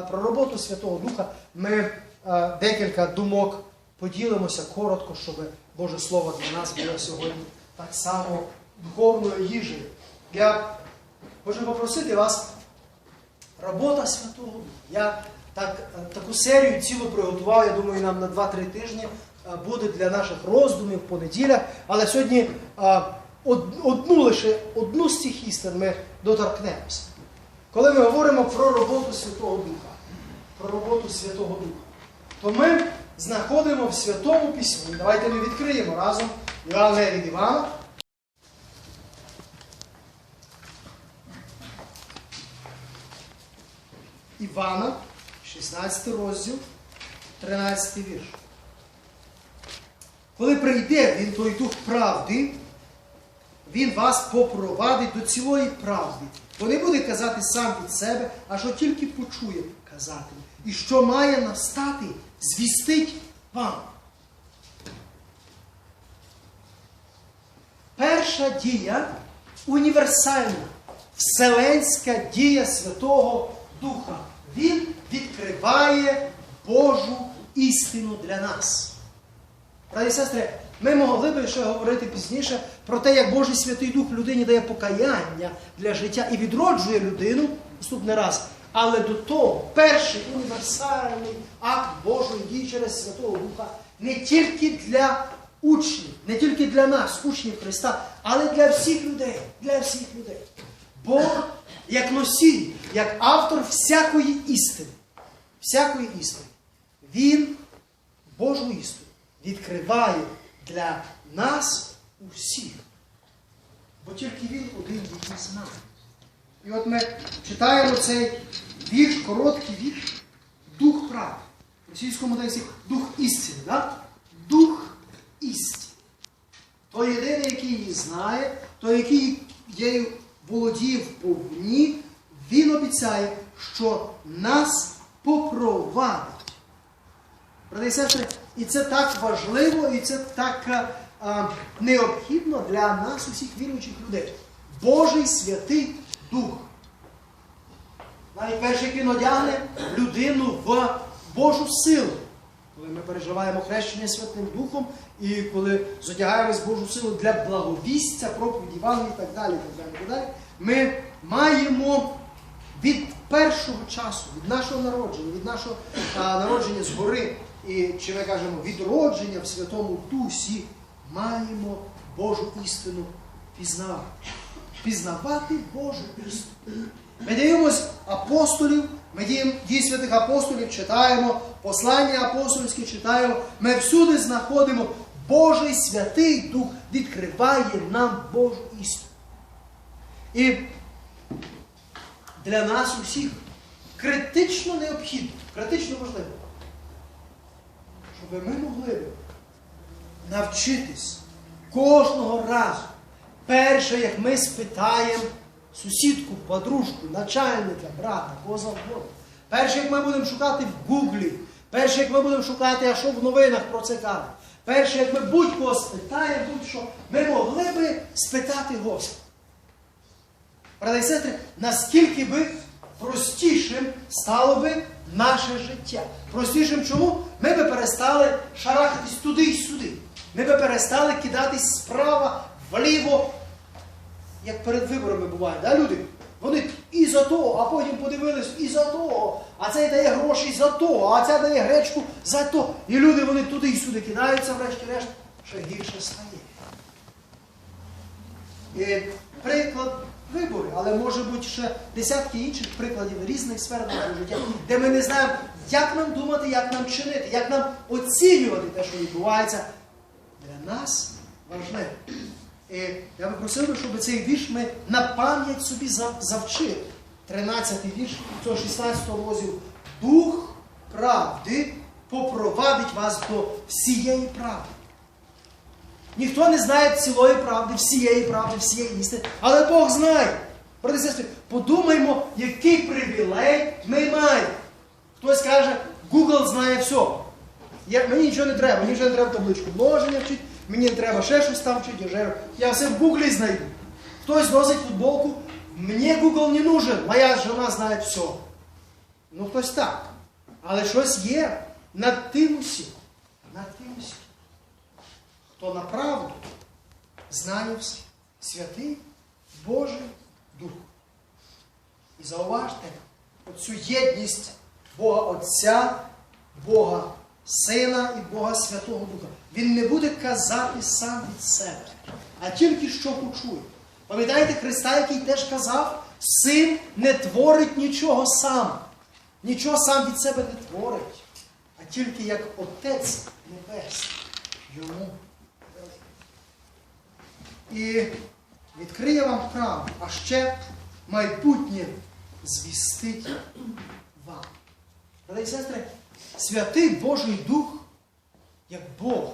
да, про роботу Святого Духа ми е, декілька думок поділимося коротко, щоб Боже Слово для нас було сьогодні так само духовною їжею. Я хочу попросити вас, робота Святого Духа. Я так, е, таку серію цілу приготував, я думаю, нам на 2-3 тижні е, буде для наших роздумів в понеділях. Але сьогодні е, од- одну лише одну з цих істин ми доторкнемося. Коли ми говоримо про роботу Святого Духа, про роботу Святого Духа, то ми знаходимо в Святому Письмі. Давайте ми відкриємо разом Євангелія від Івана. Івана, 16 розділ, 13 вірш. Коли прийде він той дух правди, він вас попровадить до цілої правди, бо не буде казати сам від себе, а що тільки почує казати. І що має настати, звістить вам. Перша дія універсальна, вселенська дія Святого Духа. Він відкриває Божу істину для нас. Браті і сестри, ми могли би ще говорити пізніше про те, як Божий Святий Дух людині дає покаяння для життя і відроджує людину наступний раз. Але до того перший універсальний акт Божої дії через Святого Духа не тільки для учнів, не тільки для нас, учнів Христа, але для всіх людей. Для всіх людей. Бог як носій, як автор всякої істини, всякої істини, Він Божу істину відкриває для нас усіх. Бо тільки він один її знає. І от ми читаємо цей вірш, короткий вірш, дух правди. В російському тексті дух істини. Да? Дух істини. Той єдиний, який її знає, той, який її володіє вповні, він обіцяє, що нас попровадить. Брати і сестри, і це так важливо, і це так е, е, необхідно для нас, усіх віруючих людей. Божий Святий Дух. Навіть перший він одягне людину в Божу силу. Коли ми переживаємо хрещення Святим Духом, і коли зодягаємось Божу силу для благовістя, проповіді Івангелії і так далі, так далі, так далі, ми маємо від першого часу, від нашого народження, від нашого а, народження згори, і чи ми кажемо відродження в Святому Дусі, маємо Божу істину пізнавати. Пізнавати Божу істину. Ми дивимось апостолів, ми діємо дії святих апостолів, читаємо, послання апостольські читаємо. Ми всюди знаходимо Божий Святий Дух відкриває нам Божу істину. І для нас усіх критично необхідно, критично важливо, щоб ми могли б навчитись кожного разу, перше, як ми спитаємо сусідку, подружку, начальника, брата, кого завгодно. Перше, як ми будемо шукати в Гуглі, перше, як ми будемо шукати, а що в новинах про це кажуть. Перше, як ми будь-кого спитаємо, будь-що, ми могли би спитати Господа. Брати і сестри, наскільки би простішим стало би наше життя. Простішим чому? Ми би перестали шарахатись туди і сюди. Ми би перестали кидатись справа, вліво, як перед виборами буває, да, люди? Вони і за того, а потім подивились і за того, а цей дає гроші за того, а ця дає гречку за то. І люди вони туди і сюди кидаються, врешті-решт, ще гірше стає. І приклад вибори, але може бути ще десятки інших прикладів різних сфер нашого життя, де ми не знаємо, як нам думати, як нам чинити, як нам оцінювати те, що відбувається. Для нас важливо. І я би просив щоб цей вірш ми на пам'ять собі завчили. 13-й вірш цього 16-го розділу. Дух правди попровадить вас до всієї правди. Ніхто не знає цілої правди, всієї правди, всієї істини, але Бог знає. Брати сестри, подумаймо, який привілей ми маємо. Хтось каже, Google знає все. Я, мені нічого не треба, мені вже не треба табличку множення вчити, мені не треба ще щось там вчити, я, я все в Гуглі знайду. Хтось носить футболку, мені Google не нужен, моя жена знає все. Ну, хтось так. Але щось є над тим усім. Над тим усім. Хто направду знає все. Святий Божий Дух. І зауважте оцю єдність Бога Отця, Бога Сина і Бога Святого Духа. Він не буде казати сам від себе, а тільки що почує. Пам'ятаєте Христа, який теж казав, син не творить нічого сам. Нічого сам від себе не творить, а тільки як Отець Небесний йому. І відкриє вам правду, а ще майбутнє звістить вам. Брати і сестри, святий Божий Дух, як Бог,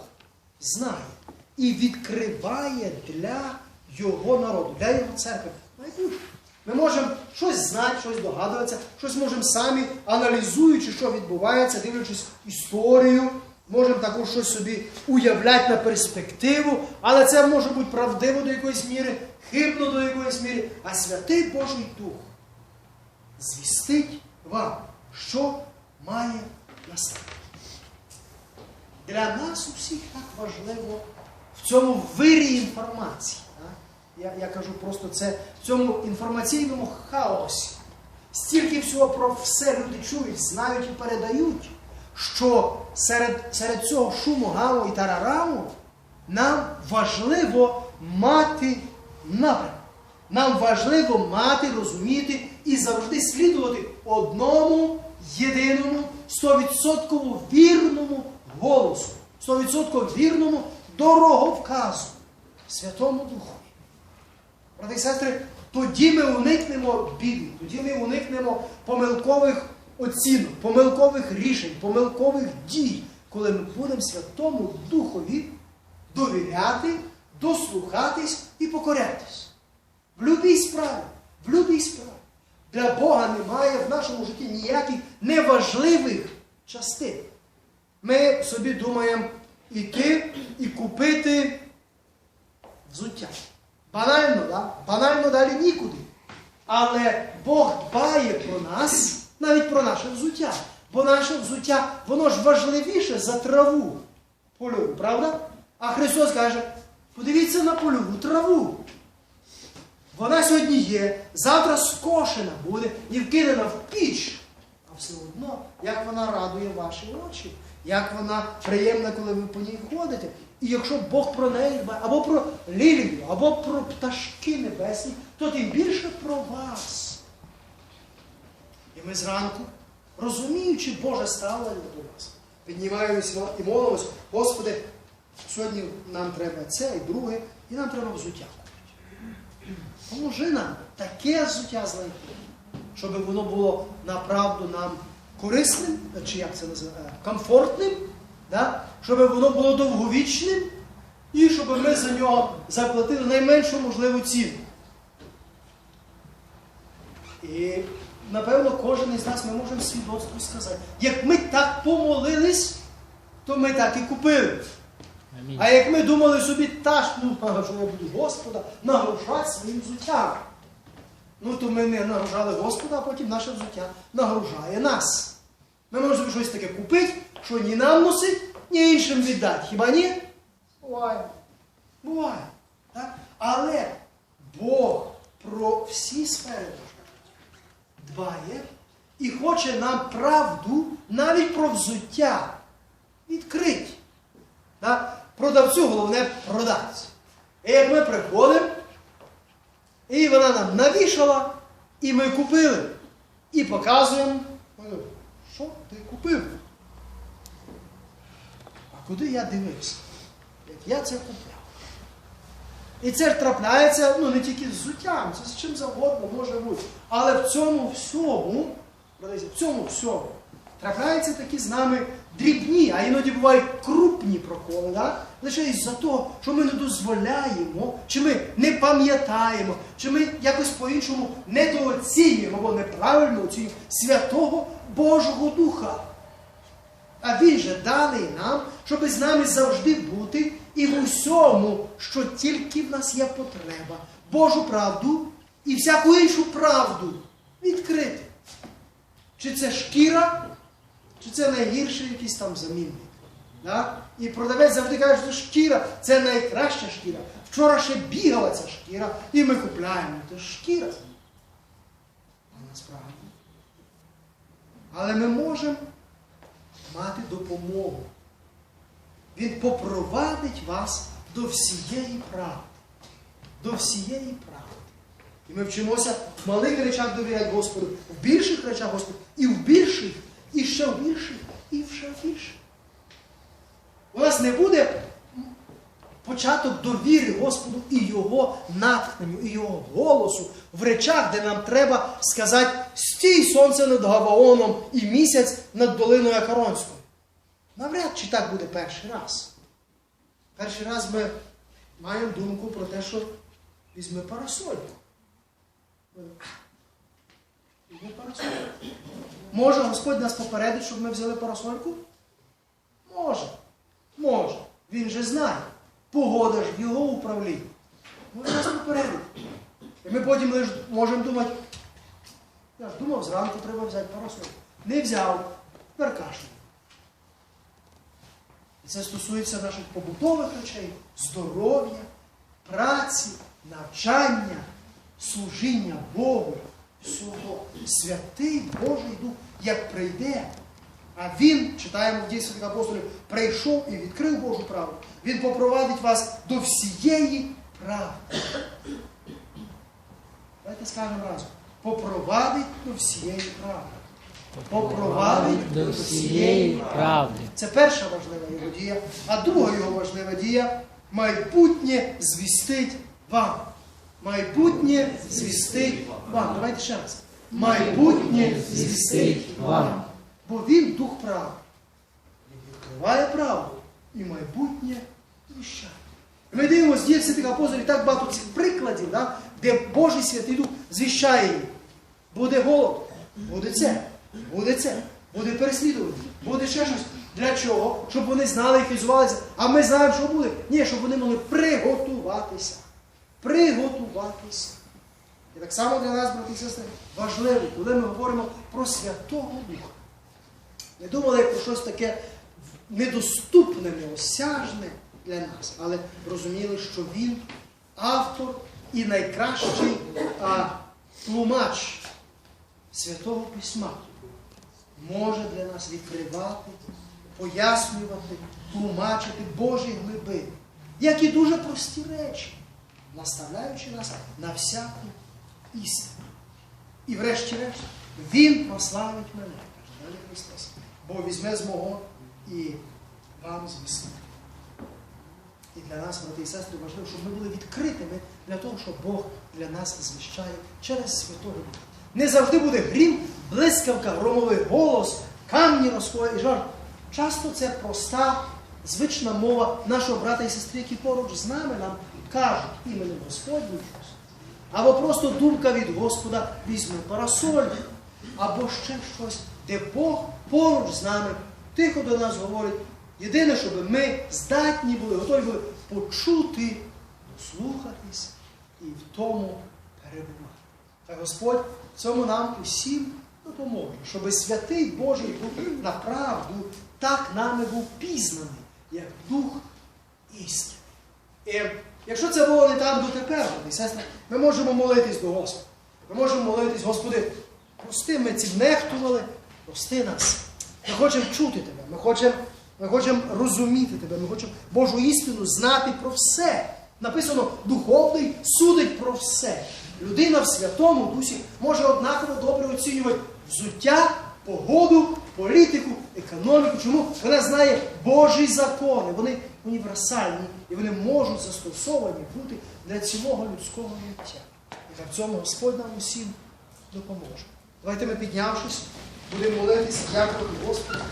знає і відкриває для Його народу, для Його церкви. майбутнє. Ми можемо щось знати, щось догадуватися, щось можемо самі, аналізуючи, що відбувається, дивлячись історію, можемо також щось собі уявляти на перспективу, але це може бути правдиво до якоїсь міри, хибно до якоїсь міри, а святий Божий Дух звістить вам, що має настати. Для нас усіх так важливо в цьому вирі інформації. Я, я кажу просто це в цьому інформаційному хаосі. Стільки всього про все люди чують, знають і передають, що серед, серед цього шуму, гаму і тарараму нам важливо мати напрямок. Нам важливо мати, розуміти і завжди слідувати одному єдиному, стовідсотково вірному голосу, стовідсотково вірному дороговказу Святому Духу. Брати і сестри, тоді ми уникнемо біди, тоді ми уникнемо помилкових оцінок, помилкових рішень, помилкових дій, коли ми будемо Святому Духові довіряти, дослухатись і покорятись. В любій справі, в любій справі. Для Бога немає в нашому житті ніяких неважливих частин. Ми собі думаємо іти і купити взуття. Банально, да? банально далі нікуди. Але Бог дбає про нас, навіть про наше взуття. Бо наше взуття, воно ж важливіше за траву польову, правда? А Христос каже, подивіться на польову траву. Вона сьогодні є, завтра скошена буде і вкинена в піч. А все одно, як вона радує ваші очі, як вона приємна, коли ви по ній ходите. І якщо Бог про неї дбає, або про лілію, або про пташки небесні, то тим більше про вас. Ми зранку, розуміючи Боже ставлення до нас, піднімаємося і молимося, Господи, сьогодні нам треба це і друге, і нам треба взуття. Поможи нам таке взуття знайти, щоб воно було направду нам корисним, чи як це називає, комфортним, да? щоб воно було довговічним, і щоб ми за нього заплатили найменшу можливу ціну. І, напевно, кожен із нас ми можемо свідоцтво сказати. Як ми так помолились, то ми так і купили. Амінь. А як ми думали собі, та ж, ну, що я буду Господа нагружати своїм взуттям. Ну, то ми не нагружали Господа, а потім наше взуття нагружає нас. Ми можемо щось таке купити, що ні нам носить, ні іншим віддати. Хіба ні? Буває. Буває. Так? Але Бог про всі сфери дбає і хоче нам правду навіть про взуття відкрити. Продавцю головне продати. І як ми приходимо, і вона нам навішала, і ми купили. І показуємо, що ти купив? А куди я дивився? Як я це купляв. І це ж трапляється ну, не тільки з взуттям, це з чим завгодно може бути. Але в цьому всьому, в цьому всьому трапляються такі з нами дрібні, а іноді бувають крупні проколи, да? лише із-за того, що ми не дозволяємо, чи ми не пам'ятаємо, чи ми якось по-іншому недооцінюємо або неправильно оцінюємо Святого Божого Духа. А він же даний нам, щоб з нами завжди бути і в усьому, що тільки в нас є потреба, Божу правду і всяку іншу правду відкрити. чи це шкіра, чи це найгірший якийсь там замінник. Да? І продавець завжди каже, що шкіра це найкраща шкіра. Вчора ще бігала ця шкіра, і ми купляємо. Це шкіра. А насправді. Але ми можемо мати допомогу. Він попровадить вас до всієї правди. До всієї правди. І ми вчимося в малих речах довіряти Господу, в більших речах Господу, і в більших, і ще в більших, і ще в більших. У нас не буде початок довіри Господу і Його натхненню, і Його голосу в речах, де нам треба сказати стій сонце над Гаваоном і місяць над долиною Акаронською. Навряд чи так буде перший раз. Перший раз ми маємо думку про те, що візьми парасольку. Візьми парасольку. Може Господь нас попередить, щоб ми взяли парасольку? Може. Може. Він же знає. Погода ж в його управлінні. Може нас попередить. І ми потім лише можемо думати, я ж думав, зранку треба взяти парасольку. Не взяв, тепер. І це стосується наших побутових речей, здоров'я, праці, навчання, служіння Богу, всього. Святий Божий Дух, як прийде, а Він, читаємо в дії апостолів, прийшов і відкрив Божу правду. Він попровадить вас до всієї правди. Давайте скажемо разом. Попровадить до всієї правди. Попровадить до всієї правди. це перша важлива його дія. А друга його важлива дія майбутнє звістить вам. Майбутнє звістить вам. Давайте ще раз. Майбутнє звістить вам. Бо він дух правди. Він відкриває правду і майбутнє віщає. Ми дивимося діях святих апостолів так багато цих прикладів, да, де Божий Святий Дух звіщає їм. Буде голод, буде це, буде це, буде переслідування, буде ще щось. Для чого? Щоб вони знали і хизувалися. А ми знаємо, що буде. Ні, щоб вони могли приготуватися. Приготуватися. І так само для нас, брати і сестри, важливо, коли ми говоримо про Святого Духа. Не думали про щось таке недоступне, неосяжне для нас, але розуміли, що він автор і найкращий а, тлумач Святого Письма може для нас відкривати, пояснювати, тлумачити Божі глибини, як і дуже прості речі, наставляючи нас на всяку істину. І врешті-решт, Він прославить мене, каже далі Христос, бо візьме з мого і вам звісне. І для нас, брати і сестри, важливо, щоб ми були відкритими для того, що Бог для нас звіщає через Святого Духа. Не завжди буде грім, блискавка, громовий голос, камні розкоє і жар. Часто це проста, звична мова нашого брата і сестри, які поруч з нами нам кажуть іменем Господнім щось. Або просто думка від Господа візьме парасоль, або ще щось, де Бог поруч з нами тихо до нас говорить. Єдине, щоб ми здатні були, готові були почути, дослухатись і в тому перебувати. Та Господь цьому нам усім допоможе, щоб святий Божий Дух направду так нами був пізнаний, як Дух істини. І якщо це було не так дотепер, сестри, ми можемо молитись до Господа. Ми можемо молитись, Господи, прости, ми ці нехтували, прости нас. Ми хочемо чути Тебе, ми хочемо, ми хочемо розуміти Тебе, ми хочемо Божу істину знати про все. Написано, духовний судить про все. Людина в Святому Дусі може однаково добре оцінювати взуття, погоду, політику, економіку. Чому? Вона знає Божі закони. Вони універсальні і вони можуть застосовані бути для цілого людського життя. І в цьому Господь нам усім допоможе. Давайте ми піднявшись, будемо молитися, дякувати Господу.